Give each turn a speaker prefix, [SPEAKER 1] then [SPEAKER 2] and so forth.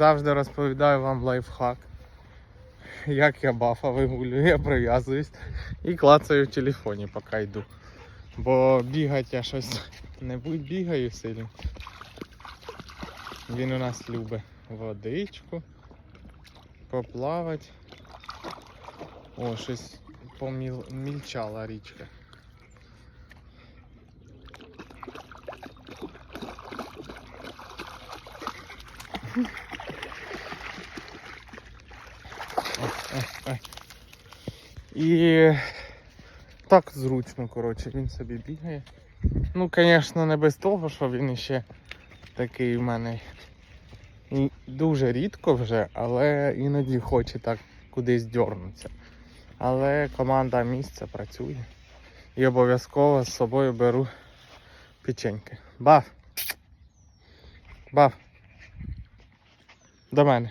[SPEAKER 1] Завжди розповідаю вам лайфхак. Як я бафа вигулюю, я прив'язуюсь і клацаю в телефоні, поки йду. Бо бігати я щось не будь бігаю сильно. Він у нас любить водичку, поплавати. О, щось помільчала річка. І так зручно, коротше, він собі бігає. Ну, звісно, не без того, що він іще такий в мене дуже рідко вже, але іноді хоче так кудись дьорнутися. Але команда місця працює. І обов'язково з собою беру печеньки. Баф! Баф! До мене.